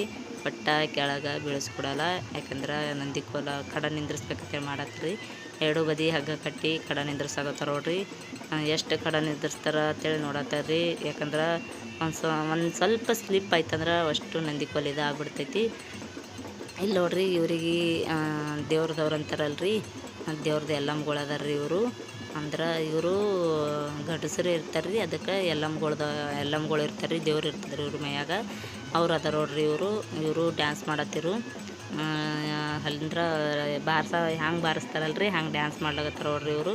ಒಟ್ಟ ಕೆಳಗೆ ಬೀಳಿಸ್ಕೊಡಲ್ಲ ಯಾಕಂದ್ರೆ ನಂದಿ ಕೋಲ ಕಡ ನಿಂದ್ರಿಸ್ಬೇಕಂತೇಳಿ ಮಾಡತ್ರಿ. ಎರಡು ಬದಿ ಹಗ್ಗ ಕಟ್ಟಿ ಕಡ ನಿಂದ್ರಿಸಾಕತ್ತಾರ ನೋಡ್ರಿ. ಎಷ್ಟು ಕಡ ನಿಂದ್ರಿಸ್ತಾರ ಅಂತೇಳಿ ನೋಡತ್ತಾರ ರೀ ಯಾಕಂದ್ರೆ ಒಂದು ಸ್ವ ಒಂದು ಸ್ವಲ್ಪ ಸ್ಲಿಪ್ ಆಯ್ತಂದ್ರೆ ಅಷ್ಟು ನಂದಿ ಕೋಲ್ ಇದು ಆಗ್ಬಿಡ್ತೈತಿ. ಇಲ್ಲಿ ನೋಡ್ರಿ ಇವ್ರಿಗೆ ದೇವ್ರದವ್ರು ಅಂತಾರಲ್ರಿ. ದೇವ್ರದ್ದು ಎಲ್ಲಮ್ಗಳು ಅದಾರ ರೀ ಇವರು. ಅಂದ್ರೆ ಇವರು ಗಂಡಸರು ಇರ್ತಾರೆ ರೀ ಅದಕ್ಕೆ ಎಲ್ಲಮ್ಗಳ್ದ ಎಲ್ಲಮ್ಗಳು ಇರ್ತಾರೆ ರೀ ದೇವ್ರು ಇರ್ತದೆ ರೀ ಇವ್ರ ಮೈಯಾಗ. ಅವ್ರು ಅದಾರ ನೋಡ್ರಿ ಇವರು ಇವರು ಡ್ಯಾನ್ಸ್ ಮಾಡತ್ತಿರು. ಅಂದ್ರೆ ಬಾರ್ಸ, ಹ್ಯಾಂಗೆ ಬಾರಿಸ್ತಾರಲ್ರಿ, ಹ್ಯಾಂಗೆ ಡ್ಯಾನ್ಸ್ ಮಾಡ್ಲಾಕತ್ತಾರ ನೋಡ್ರಿ ಇವರು.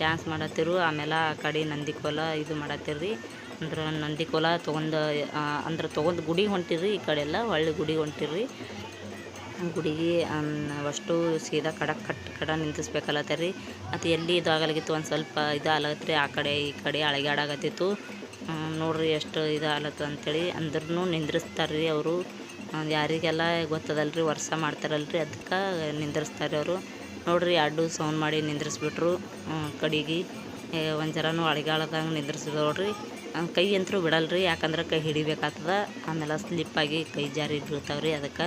ಡ್ಯಾನ್ಸ್ ಮಾಡತ್ತಿರು, ಆಮೇಲೆ ಆ ಕಡೆ ನಂದಿ ಕೋಲ ಇದು ಮಾಡತ್ತಿರ್ರಿ. ಅಂದ್ರೆ ನಂದಿ ಕೋಲ ತೊಗೊಂಡು ಅಂದ್ರೆ ತೊಗೊಂಡು ಗುಡಿಗೆ ಹೊಂಟಿರಿ ಈ ಕಡೆ ಎಲ್ಲ ಒಳ್ಳೆ ಗುಡಿಗೆ ಹೊಂಟಿರಿ ಗುಡಿಗೆ ಅಷ್ಟು ಸೀದಾ ಕಡ ಕಟ್ ಕಡ ನಿಂತಿಸ್ಬೇಕಲ್ಲತ್ತರಿ ಮತ್ತು ಎಲ್ಲಿ ಇದು ಆಗಲಾಗಿತ್ತು ಒಂದು ಸ್ವಲ್ಪ ಇದು ಆಲತ್ರಿ ಆ ಕಡೆ ಈ ಕಡೆ ಅಳಗ್ಯಾಡಾಗತ್ತಿತ್ತು. ನೋಡ್ರಿ ಎಷ್ಟು ಇದು ಆಲತ್ತು ಅಂತೇಳಿ ಅಂದ್ರೂ ನಿಂದ್ರಿಸ್ತಾರೆ ರೀ ಅವರು ಯಾರಿಗೆಲ್ಲ ಗೊತ್ತದಲ್ರಿ, ವರ್ಷ ಮಾಡ್ತಾರಲ್ರಿ ಅದಕ್ಕೆ ನಿಂದ್ರಿಸ್ತಾರೆ ಅವರು. ನೋಡ್ರಿ ಎರಡು ಸೌಂಡ್ ಮಾಡಿ ನಿಂದ್ರಿಸ್ಬಿಟ್ರು ಕಡಿಗೆ. ಒಂದು ಜರನೂ ಅಳಿಗಾಳದಂಗೆ ನಿಂದ್ರಿಸಿದ್ರು ನೋಡ್ರಿ. ಕೈ ಅಂತೂ ಬಿಡಲ್ರಿ, ಯಾಕಂದ್ರೆ ಕೈ ಹಿಡಿಬೇಕಾಗ್ತದ. ಆಮೇಲೆ ಸ್ಲಿಪ್ಪಾಗಿ ಕೈ ಜಾರಿ ಬೀಳ್ತಾವ್ರಿ ಅದಕ್ಕೆ.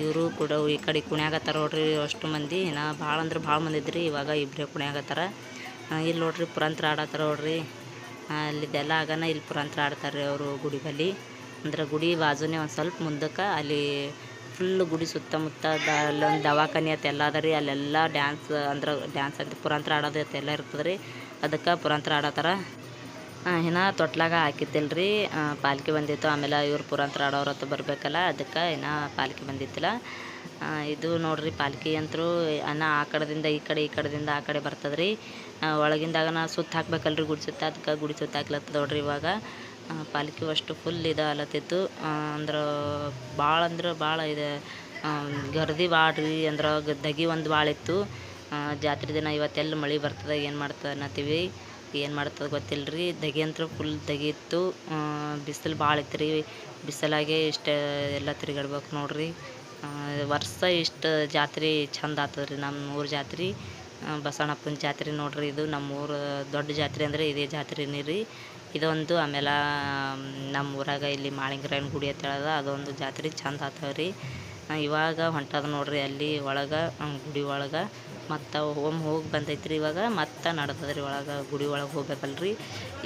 ಇವರು ಕೂಡ ಈ ಕಡೆ ಕುಣ್ಯಾಗತ್ತಾರ ನೋಡ್ರಿ, ಅಷ್ಟು ಮಂದಿ. ನಾ ಭಾಳ ಅಂದ್ರೆ ಭಾಳ ಮಂದಿ ಇದ್ರಿ, ಇವಾಗ ಇಬ್ಬರೇ ಕುಣ್ಯಾಗತ್ತಾರ ಇಲ್ಲಿ ನೋಡ್ರಿ ಪುರಂತ್ರ ಆಡತ್ತಾರ ನೋಡ್ರಿ. ಅಲ್ಲಿದೆಲ್ಲ ಆಗನ ಇಲ್ಲಿ ಪುರಂತ್ರ ಆಡ್ತಾರೆ ಅವರು ಗುಡಿ ಬಳಿ ಅಂದ್ರೆ ಗುಡಿ ಬಾಜುನೇ ಒಂದು ಸ್ವಲ್ಪ ಮುಂದಕ್ಕೆ, ಅಲ್ಲಿ ಫುಲ್ ಗುಡಿ ಸುತ್ತಮುತ್ತ ಅಲ್ಲೊಂದು ದವಾಖಾನೆ ಅತ್ ಎಲ್ಲ ಅದ ರೀ. ಅಲ್ಲೆಲ್ಲ ಡ್ಯಾನ್ಸ್ ಅಂದ್ರೆ ಡ್ಯಾನ್ಸ್ ಅಂತ ಪುರಂತ್ರ ಆಡೋದು ಎಲ್ಲ ಇರ್ತದೆ ರೀ ಅದಕ್ಕೆ ಪುರಾಂತ್ರ ಆಡತ್ತಾರ ಇನ್ನು ತೊಟ್ಲಾಗ ಹಾಕಿದ್ದಿಲ್ಲ ರೀ ಪಾಲ್ಕಿ ಬಂದಿತ್ತು. ಆಮೇಲೆ ಇವ್ರು ಪುರಾಂತರ ಆಡೋರ ಹತ್ತು ಬರಬೇಕಲ್ಲ, ಅದಕ್ಕೆ ಇನ್ನು ಪಾಲ್ಕಿ ಬಂದಿತ್ತಿಲ್ಲ. ಇದು ನೋಡ್ರಿ ಪಾಲ್ಕಿ ಅಂತೂ ಅನ್ನ ಆ ಕಡೆದಿಂದ ಈ ಕಡೆ, ಈ ಕಡೆದಿಂದ ಆ ಕಡೆ ಬರ್ತದೆ ರೀ ನಾ ಸುತ್ತ ಹಾಕ್ಬೇಕಲ್ರಿ ಗುಡಿ ಸುತ್ತ, ಅದಕ್ಕೆ ಗುಡಿ ಸುತ್ತ ಹಾಕ್ಲತ್ತದ ನೋಡ್ರಿ ಇವಾಗ. ಪಾಲ್ಕಿ ಅಷ್ಟು ಫುಲ್ ಇದು ಆಲತ್ತಿತ್ತು ಅಂದ್ರೆ ಭಾಳ ಅಂದ್ರೆ ಭಾಳ ಇದೆ ಗರ್ದಿ ಭಾಳ ರೀ, ಅಂದ್ರೆ ದಗಿ ಒಂದು ಭಾಳ ಇತ್ತು. ಜಾತ್ರೆ ದಿನ ಇವತ್ತೆಲ್ಲ ಮಳೆ ಬರ್ತದೆ, ಏನು ಮಾಡ್ತದೆ ಅನ್ನತ್ತೀವಿ. ಏನು ಮಾಡ್ತದೆ ಗೊತ್ತಿಲ್ಲ ರೀ ದಗಿ ಅಂತೂ ಫುಲ್ ದಗಿ ಇತ್ತು. ಬಿಸಿಲು ಭಾಳ ಇತ್ತು ರೀ ಬಿಸಿಲಾಗೆ ಇಷ್ಟು ಎಲ್ಲ ತಿರುಗಾಡ್ಬೇಕು ನೋಡ್ರಿ. ವರ್ಷ ಇಷ್ಟು ಜಾತ್ರೆ ಚಂದ ಆಗ್ತದೆ ರೀ ನಮ್ಮ ಊರ ಜಾತ್ರೆ. ಬಸವಣ್ಣಪ್ಪನ ಜಾತ್ರೆ ನೋಡ್ರಿ ಇದು. ನಮ್ಮ ಊರು ದೊಡ್ಡ ಜಾತ್ರೆ ಅಂದರೆ ಇದೇ ಜಾತ್ರೆನೇ ರೀ. ಇದೊಂದು ಆಮೇಲೆ ನಮ್ಮ ಊರಾಗ ಇಲ್ಲಿ ಮಾಳಿಂಗರಾಯನ ಗುಡಿ ಅಂತ ಹೇಳದ, ಅದೊಂದು ಜಾತ್ರೆ ಚಂದ ಆಗ್ತವೆ ರೀ ಇವಾಗ ಹೊಂಟದ ನೋಡ್ರಿ ಅಲ್ಲಿ ಒಳಗೆ ಗುಡಿ ಒಳಗೆ. ಮತ್ತು ಒಮ್ಮೆ ಹೋಗಿ ಬಂದೈತ್ರಿ ಇವಾಗ. ಮತ್ತು ನಡ್ದದ್ರಿ ರೀ ಒಳಗೆ, ಗುಡಿ ಒಳಗೆ ಹೋಗ್ಬೇಕಲ್ರಿ.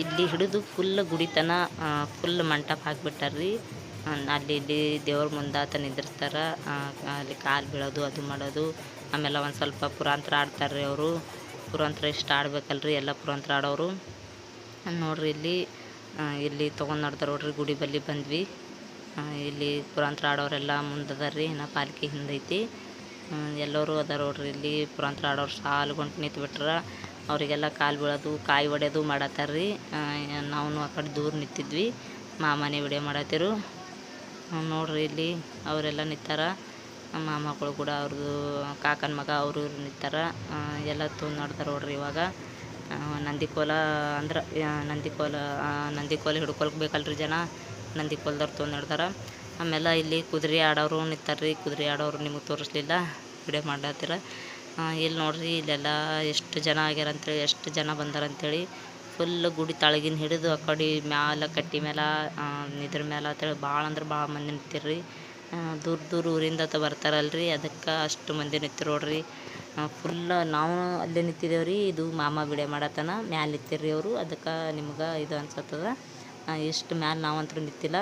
ಇಲ್ಲಿ ಹಿಡಿದು ಫುಲ್ ಗುಡಿತನ ಫುಲ್ ಮಂಟಪ ಹಾಕಿಬಿಟ್ಟಾರ ರೀ ಅಲ್ಲಿ ಇಲ್ಲಿ ದೇವ್ರ ಮುಂದಾತ ನಿಂದಿರ್ತಾರೆ. ಅಲ್ಲಿ ಕಾಲು ಬೀಳೋದು, ಅದು ಮಾಡೋದು. ಆಮೇಲೆ ಒಂದು ಸ್ವಲ್ಪ ಪುರಾಂತ್ರ ಆಡ್ತಾರೆ ರೀ ಅವರು. ಪುರಾಂತ್ರ ಇಷ್ಟು ಆಡ್ಬೇಕಲ್ರಿ, ಎಲ್ಲ ಪುರಾಂತರ ಆಡೋರು. ನೋಡ್ರಿ ಇಲ್ಲಿ ಇಲ್ಲಿ ತೊಗೊಂಡು ನೋಡ್ತಾರೆ ನೋಡ್ರಿ, ಗುಡಿ ಬಲ್ಲಿ ಬಂದ್ವಿ. ಇಲ್ಲಿ ಪುರಾಂತರ ಆಡೋರೆಲ್ಲ ಮುಂದದ ರೀ ಇನ್ನು ಪಾಲ್ಕಿ ಹಿಂದೈತಿ. ಎಲ್ಲರೂ ಅದಾರ ನೋಡ್ರಿ. ಇಲ್ಲಿ ಪುರಂತರ ಆಡೋರು ಸಾಲುಗೊಂಡು ನಿಂತು ಬಿಟ್ರೆ ಅವರಿಗೆಲ್ಲ ಕಾಲು ಬೀಳೋದು, ಕಾಯಿ ಹೊಡೆಯೋದು ಮಾಡತ್ತಾರ ರೀ. ನಾವು ಆ ಕಡೆ ದೂರ ನಿಂತಿದ್ವಿ. ಮಾಮನೆ ವಿಡಿಯೋ ಮಾಡತ್ತಿರು. ನೋಡ್ರಿ ಇಲ್ಲಿ ಅವರೆಲ್ಲ ನಿಂತಾರ. ಮಾಮಗಳು ಕೂಡ ಅವ್ರದ್ದು ಕಾಕನ ಮಗ ಅವರು ಇವ್ರು ನಿಂತಾರ ಎಲ್ಲ ತೂ ನೋಡ್ತಾರ ನೋಡ್ರಿ ಇವಾಗ. ನಂದಿಕೋಲ ಅಂದ್ರೆ ನಂದಿಕೋಲ ನಂದಿಕೋಲ ನಂದಿ ಕೋಲ ಹಿಡ್ಕೊಳಕ್ ಬೇಕಲ್ರಿ ಜನ. ನಂದಿ ಕೋಲ್ದವ್ರು ತೊಗೊಂಡು ನಡ್ದಾರ ಆಮೇಲೆ ಇಲ್ಲಿ ಕುದುರೆ ಆಡೋರು ನಿಂತಾರ್ರಿ, ಕುದುರೆ ಆಡೋರು ನಿಮಗೆ ತೋರಿಸ್ಲಿಲ್ಲ. ವಿಡಿಯೋ ಮಾಡತ್ತಿರ ಇಲ್ಲಿ ನೋಡ್ರಿ, ಇಲ್ಲೆಲ್ಲ ಎಷ್ಟು ಜನ ಆಗ್ಯಾರ ಅಂತೇಳಿ ಎಷ್ಟು ಜನ ಬಂದಾರ ಅಂತೇಳಿ ಫುಲ್ ಗುಡಿ ತಳಗಿನ ಹಿಡಿದು ಆ ಕಡೆ ಮ್ಯಾಲ, ಕಟ್ಟಿ ಮೇಲೆ ಇದ್ರ ಮೇಲೆ ಅಂತೇಳಿ ಭಾಳ ಅಂದ್ರೆ ಭಾಳ ಮಂದಿ ನಿಂತಿರ್ರಿ. ದೂರ ದೂರ ಊರಿಂದ ತ ಬರ್ತಾರಲ್ರಿ. ಅದಕ್ಕೆ ಅಷ್ಟು ಮಂದಿ ನಿಂತಿರು ನೋಡ್ರಿ. ಫುಲ್ ನಾವು ಅಲ್ಲೇ ನಿಂತಿದ್ದೇವೆ ರೀ ಇದು ಮಾಮ ವಿಡಿಯೋ ಮಾಡತ್ತನ. ಮ್ಯಾಲೆ ನಿಂತಿರ್ರಿ ಅವರು. ಅದಕ್ಕೆ ನಿಮ್ಗೆ ಇದು ಅನ್ಸತ್ತದ. ಇಷ್ಟು ಮ್ಯಾಲೆ ನಾವಂತೂ ನಿಂತಿಲ್ಲ.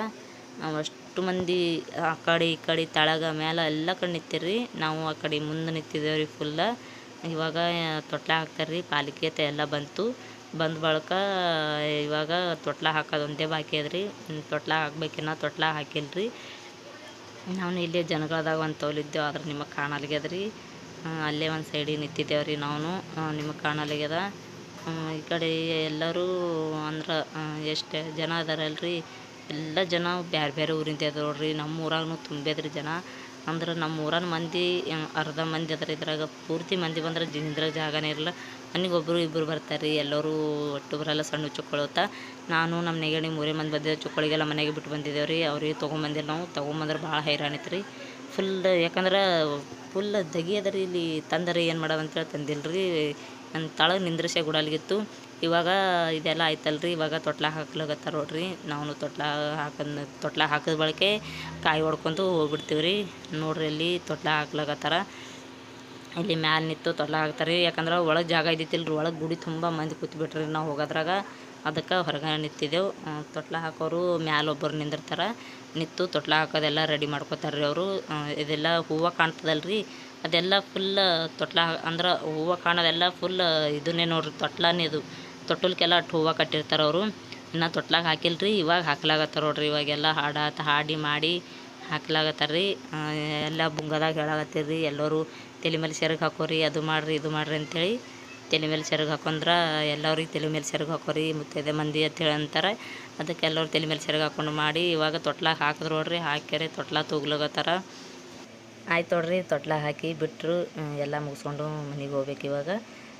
ನಾವು ಅಷ್ಟು ಮಂದಿ ಆ ಕಡೆ ಈ ಕಡೆ ತಳಗ ಮ್ಯಾಲೆ ಎಲ್ಲ ಕಡೆ ನಿಂತಿರ್ರಿ. ನಾವು ಆ ಕಡೆ ಮುಂದೆ ನಿಂತಿದ್ದೇವೆ ರೀ ಫುಲ್ಲ ಇವಾಗ ತೊಟ್ಲ ಹಾಕ್ತಾರೆ ರೀ ಪಾಲಿಕೆ ಎಲ್ಲ ಬಂತು. ಬಂದ ಬಳಿಕ ಇವಾಗ ತೊಟ್ಲ ಹಾಕೋದು ಒಂದೇ ಬಾಕಿ ಅದ್ರಿ. ತೊಟ್ಲ ಹಾಕ್ಬೇಕಿನ್ನ ತೊಟ್ಲ ರೀ ನಾವು ಇಲ್ಲೇ ಜನಗಳದಾಗ ಒಂದು ತೋಲಿದ್ದೇವೆ ಆದ್ರೆ ನಿಮಗೆ ಕಾಣಲ್ಗ್ಯದ ರೀ ಅಲ್ಲೇ ಒಂದು ಸೈಡಿಗೆ ನಿಂತಿದ್ದೇವೆ ರೀ ನಾವು ನಿಮಗೆ ಕಾಣಲ್ಗ್ಯದ ಈ ಕಡೆ ಎಲ್ಲರೂ ಅಂದ್ರೆ ಎಷ್ಟು ಜನ ಅದಾರಲ್ರಿ. ಎಲ್ಲ ಜನ ಬೇರೆ ಬೇರೆ ಊರಿಂದ ಅದ ನೋಡ್ರಿ. ನಮ್ಮ ಊರಾಗೂ ತುಂಬ್ಯದ್ರಿ ಜನ. ಅಂದ್ರೆ ನಮ್ಮ ಊರನ ಮಂದಿ ಅರ್ಧ ಮಂದಿ ಅದಾರ ಇದ್ರಾಗ. ಪೂರ್ತಿ ಮಂದಿ ಬಂದ್ರೆ ನಿಂದ್ರಾಗ ಜಾಗನೇ ಇರಲ್ಲ ಮನೆಗೆ ಒಬ್ಬರು ಇಬ್ಬರು ಬರ್ತಾರೆ ಎಲ್ಲರೂ ಒಟ್ಟು ಬರಲ್ಲ ಸಣ್ಣ ಚುಕ್ಕಳತ್ತ ನಾನು, ನಮ್ಮ ನೆಗಡಿ ಮೂರೇ ಮಂದಿ ಬಂದಿದ್ದೆ. ಚುಕ್ಕಳಿಗೆಲ್ಲ ಮನೆಗೆ ಬಿಟ್ಟು ಬಂದಿದ್ದೇವೆ ರೀ. ಅವ್ರಿಗೆ ತೊಗೊಂಬಂದಿಲ್ಲ ನಾವು. ತೊಗೊಂಬಂದ್ರೆ ಭಾಳ ಹೈರಾಣಿತ್ತು ರೀ ಫುಲ್ ಯಾಕಂದ್ರೆ ಫುಲ್ ದಗಿ ಅದ ರೀ ಇಲ್ಲಿ ತಂದರೆ ಏನು ಮಾಡೋದಂತೇಳಿ ತಂದಿಲ್ಲ ರೀ ನನ್ನ ತಳಗೆ ನಿಂದ್ರಿಸೇ ಗುಡಲ್ಗಿತ್ತು ಇವಾಗ ಇದೆಲ್ಲ ಆಯ್ತಲ್ರಿ, ಇವಾಗ ತೊಟ್ಲ ಹಾಕ್ಲಾಗತ್ತಾರ ನೋಡ್ರಿ. ನಾವು ತೊಟ್ಲ ಹಾಕದ್, ತೊಟ್ಲ ಹಾಕಿದ ಬಳಿಕೆ ಕಾಯಿ ಹೊಡ್ಕೊಂಡು ಹೋಗ್ಬಿಡ್ತೀವಿ ರೀ ನೋಡ್ರಿ ಇಲ್ಲಿ ತೊಟ್ಲ ಹಾಕ್ಲಾಗತ್ತಾರ. ಇಲ್ಲಿ ಮ್ಯಾಲೆ ನಿಂತು ತೊಟ್ಲ ಹಾಕ್ತಾರೆ ಯಾಕಂದ್ರೆ ಒಳಗೆ ಜಾಗ ಇದ್ದಿತ್ತಿಲ್ರಿ, ಒಳಗೆ ಗುಡಿ ತುಂಬ ಮಂದಿ ಕೂತ್ಬಿಟ್ರಿ ನಾವು ಹೋಗೋದ್ರಾಗ. ಅದಕ್ಕೆ ಹೊರಗೆ ನಿಂತಿದ್ದೆವು. ತೊಟ್ಲ ಹಾಕೋರು ಮ್ಯಾಲೆ ಒಬ್ಬರು ನಿಂದಿರ್ತಾರೆ. ನಿಂತು ತೊಟ್ಲ ಹಾಕೋದೆಲ್ಲ ರೆಡಿ ಮಾಡ್ಕೋತಾರೆ ರೀ ಅವರು ಇದೆಲ್ಲ ಹೂವು ಕಾಣ್ತದಲ್ರಿ. ಅದೆಲ್ಲ ಫುಲ್ ತೊಟ್ಲ, ಅಂದ್ರೆ ಹೂವು ಕಾಣೋದೆಲ್ಲ ಫುಲ್ ಇದನ್ನೇ ನೋಡ್ರಿ, ತೊಟ್ಲನೇ ಇದು. ತೊಟ್ಟಲ್ಕೆಲ್ಲ ಅಟ್ಟು ಹೂವು ಕಟ್ಟಿರ್ತಾರೆ ಅವರು. ಇನ್ನು ತೊಟ್ಲಾಗ ರೀ ಇವಾಗ ಹಾಕ್ಲಾಗತ್ತಾರ ನೋಡ್ರಿ. ಇವಾಗೆಲ್ಲ ಹಾಡಾತ ಹಾಡಿ ಮಾಡಿ ಹಾಕ್ಲಾಗತ್ತಾರ ರೀ. ಎಲ್ಲ ಬುಂಗದಾಗ ಹೇಳಾಗತ್ತೀರಿ ಎಲ್ಲರೂ ತಲೆ ಮೇಲೆ ಸೆರಗು ಹಾಕೋರಿ, ಅದು ಮಾಡಿರಿ, ಇದು ಮಾಡಿರಿ ಅಂತೇಳಿ ತಲೆ ಮೇಲೆ ಸೆರಗು ಹಾಕೊಂಡ್ರೆ ಎಲ್ಲರಿಗೆ ತಲೆ ಮೇಲೆ ಸೆರಗು ಹಾಕೋರಿ, ಮುತ್ತೈದೆ ಮಂದಿ ಅಂತೇಳಿ ಅಂತಾರೆ. ಅದಕ್ಕೆ ಎಲ್ಲರೂ ತಲೆ ಮೇಲೆ ಸೆರಗು ಹಾಕೊಂಡು ಮಾಡಿ ಇವಾಗ ತೊಟ್ಲಾಗ ಹಾಕಿದ್ರು ನೋಡ್ರಿ, ಹಾಕ್ಯಾರಿ ತೊಟ್ಲಾಗ ತೂಗ್ಲಾಗತ್ತಾರ. ಆಯ್ತು ನೋಡ್ರಿ ತೊಟ್ಲ ಹಾಕಿ ಬಿಟ್ಟರು ಎಲ್ಲ ಮುಗಿಸ್ಕೊಂಡು ಮನೆಗೆ ಹೋಗ್ಬೇಕು ಇವಾಗ.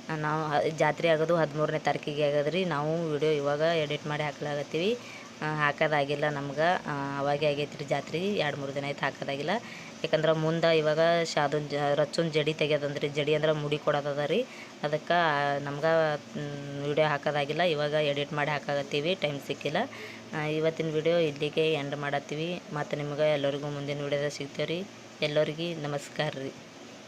ನಾವು ಜಾತ್ರೆ ಆಗೋದು ಹದಿಮೂರನೇ ತಾರೀಕಿಗೆ ಆಗದ್ರಿ ನಾವು ವಿಡಿಯೋ ಇವಾಗ ಎಡಿಟ್ ಮಾಡಿ ಹಾಕ್ಲಾಗತ್ತೀವಿ. ಹಾಕೋದಾಗಿಲ್ಲ ನಮ್ಗೆ. ಅವಾಗೇ ಆಗೈತೆ ರೀ ಜಾತ್ರೆ. ಎರಡು ಮೂರು ದಿನ ಆಯ್ತು ಹಾಕೋದಾಗಿಲ್ಲ. ಯಾಕಂದ್ರೆ ಮುಂದೆ ಇವಾಗ ಶಾದನ್ ಜ, ರಚ್ಚುನ್ ಜಡಿ ತೆಗ್ಯೋದಂದ್ರಿ. ಜಡಿ ಅಂದ್ರೆ ಮುಡಿ ಕೊಡೋದದ ರೀ. ಅದಕ್ಕೆ, ನಮ್ಗೆ ವಿಡಿಯೋ ಹಾಕೋದಾಗಿಲ್ಲ. ಇವಾಗ ಎಡಿಟ್ ಮಾಡಿ ಹಾಕಾಗತ್ತೀವಿ ಟೈಮ್ ಸಿಕ್ಕಿಲ್ಲ. ಇವತ್ತಿನ ವಿಡಿಯೋ ಇಲ್ಲಿಗೆ ಎಂಡ್ ಮಾಡತ್ತೀವಿ. ಮತ್ತು ನಿಮ್ಗೆ ಎಲ್ಲರಿಗೂ ಮುಂದಿನ ವಿಡಿಯೋದಾಗ ಸಿಗ್ತೇವೆ ರೀ ಎಲ್ಲರಿಗೆ ನಮಸ್ಕಾರ ರೀ.